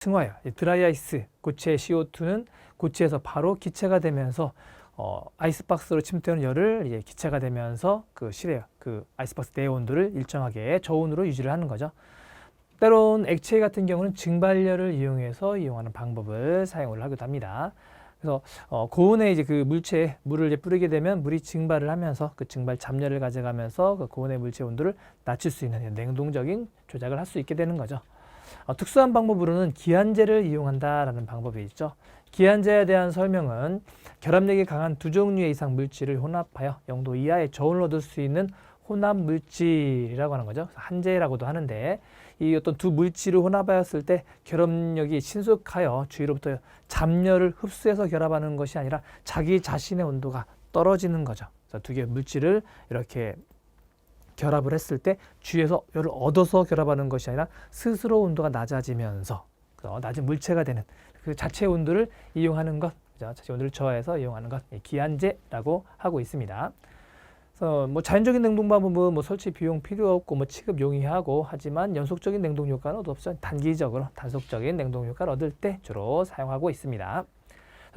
승화열, 이 드라이 아이스 고체 CO2는 고체에서 바로 기체가 되면서 어, 아이스박스로 침투하는 열을 이제 기체가 되면서 그 실외 그 아이스박스 내 온도를 일정하게 저온으로 유지를 하는 거죠. 때론 액체 같은 경우는 증발열을 이용해서 이용하는 방법을 사용을 하기도 합니다. 그래서 어, 고온에 이제 그 물체에 물을 이제 뿌리게 되면 물이 증발을 하면서 그 증발 잡열을 가져가면서 그 고온의 물체 온도를 낮출 수 있는 냉동적인 조작을 할 수 있게 되는 거죠. 어, 특수한 방법으로는 기한제를 이용한다라는 방법이 있죠. 기한제에 대한 설명은 결합력이 강한 두 종류의 이상 물질을 혼합하여 0도 이하의 저온을 얻을 수 있는 혼합 물질이라고 하는 거죠. 한제라고도 하는데 이 어떤 두 물질을 혼합하였을 때 결합력이 신속하여 주위로부터 잡열을 흡수해서 결합하는 것이 아니라 자기 자신의 온도가 떨어지는 거죠. 두 개의 물질을 이렇게 결합을 했을 때 주위에서 열을 얻어서 결합하는 것이 아니라 스스로 온도가 낮아지면서 그래서 낮은 물체가 되는 그 자체 온도를 이용하는 것? 자체 온도를 저하해서 이용하는 것, 이 기한제라고 하고 있습니다. 뭐 자연적인 냉동 방법은 뭐 설치 비용 필요 없고 뭐 취급 용이하고 하지만 연속적인 냉동 효과는 없죠. 단기적으로 단속적인 냉동 효과를 얻을 때 주로 사용하고 있습니다.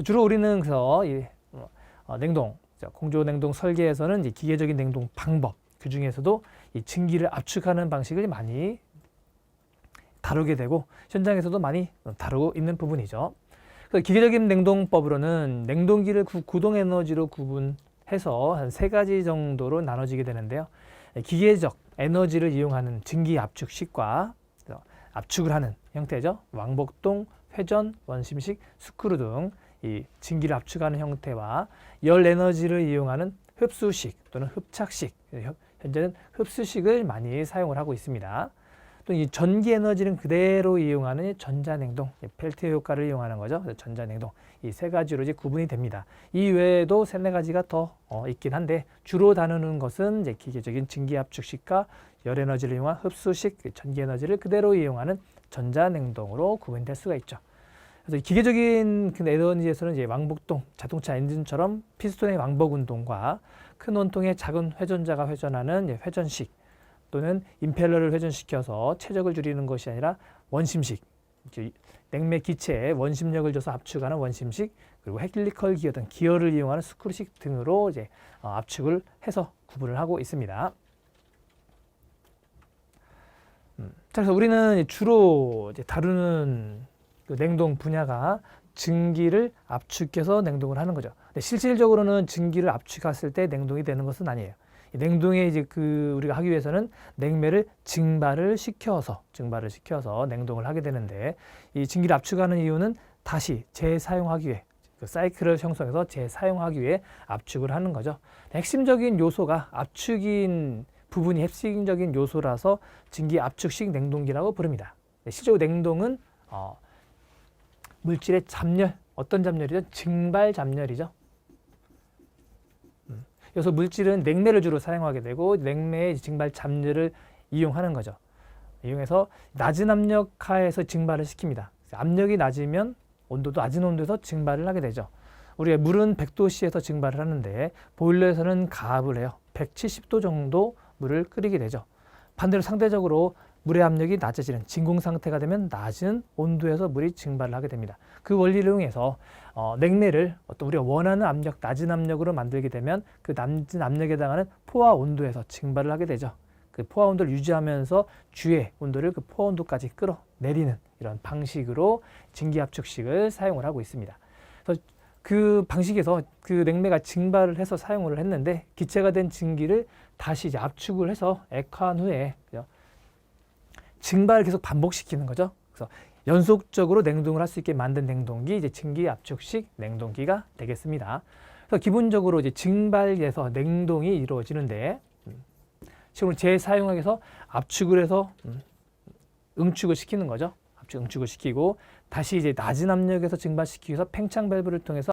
주로 우리는 그래서 이 어, 냉동 공조 냉동 설계에서는 기계적인 냉동 방법 그 중에서도 이 증기를 압축하는 방식을 많이 다루게 되고 현장에서도 많이 다루고 있는 부분이죠. 그래서 기계적인 냉동법으로는 냉동기를 구, 구동 에너지로 구분해서 한 세 가지 정도로 나눠지게 되는데요. 기계적 에너지를 이용하는 증기 압축식과 압축을 하는 형태죠. 왕복동, 회전, 원심식, 스크루 등 이 증기를 압축하는 형태와 열 에너지를 이용하는 흡수식 또는 흡착식, 현재는 흡수식을 많이 사용을 하고 있습니다. 또 이 전기 에너지는 그대로 이용하는 전자냉동, 펠트 효과를 이용하는 거죠. 전자냉동 이 세 가지로 이제 구분이 됩니다. 이 외에도 세네 가지가 더 어, 있긴 한데 주로 다루는 것은 이제 기계적인 증기 압축식과 열 에너지를 이용한 흡수식, 전기 에너지를 그대로 이용하는 전자냉동으로 구분될 수가 있죠. 그래서 기계적인 그 에너지에서는 이제 왕복동, 자동차 엔진처럼 피스톤의 왕복 운동과 큰 원통의 작은 회전자가 회전하는 회전식 또는 임펠러를 회전시켜서 최적을 줄이는 것이 아니라 원심식, 냉매 기체에 원심력을 줘서 압축하는 원심식 그리고 헬리컬 기어 등 기어를 이용하는 스크루식 등으로 이제 어, 압축을 해서 구분을 하고 있습니다. 음, 자, 그래서 우리는 주로 다루는 그 냉동 분야가 증기를 압축해서 냉동을 하는 거죠. 근데 실질적으로는 증기를 압축했을 때 냉동이 되는 것은 아니에요. 냉동에 이제 그 우리가 하기 위해서는 냉매를 증발을 시켜서 증발을 시켜서 냉동을 하게 되는데 이 증기를 압축하는 이유는 다시 재사용하기 위해 그 사이클을 형성해서 재사용하기 위해 압축을 하는 거죠. 핵심적인 요소가 압축인 부분이 핵심적인 요소라서 증기 압축식 냉동기라고 부릅니다. 실제로 냉동은 어, 물질의 잡열, 어떤 잡열이죠? 증발 잡열이죠. 음. 그래서 물질은 냉매를 주로 사용하게 되고 냉매의 증발 잡열을 이용하는 거죠. 이용해서 낮은 압력 하에서 증발을 시킵니다. 압력이 낮으면 온도도 낮은 온도에서 증발을 하게 되죠. 우리가 물은 100도씨에서 증발을 하는데 보일러에서는 가압을 해요. 170도 정도 물을 끓이게 되죠. 반대로 상대적으로 물의 압력이 낮아지는 진공 상태가 되면 낮은 온도에서 물이 증발을 하게 됩니다. 그 원리를 이용해서 어, 냉매를 어떤 우리가 원하는 압력, 낮은 압력으로 만들게 되면 그 낮은 압력에 해당하는 포화 온도에서 증발을 하게 되죠. 그 포화 온도를 유지하면서 주의 온도를 그 포화 온도까지 끌어내리는 이런 방식으로 증기 압축식을 사용을 하고 있습니다. 그래서 그 방식에서 그 냉매가 증발을 해서 사용을 했는데 기체가 된 증기를 다시 이제 압축을 해서 액화한 후에 증발을 계속 반복시키는 거죠. 그래서 연속적으로 냉동을 할 수 있게 만든 냉동기 이제 증기 압축식 냉동기가 되겠습니다. 그래서 기본적으로 이제 증발에서 냉동이 이루어지는데 지금 재사용하기 위해서 압축을 해서 음, 응축을 시키는 거죠. 압축 응축을 시키고 다시 이제 낮은 압력에서 증발시키기 위해서 팽창 밸브를 통해서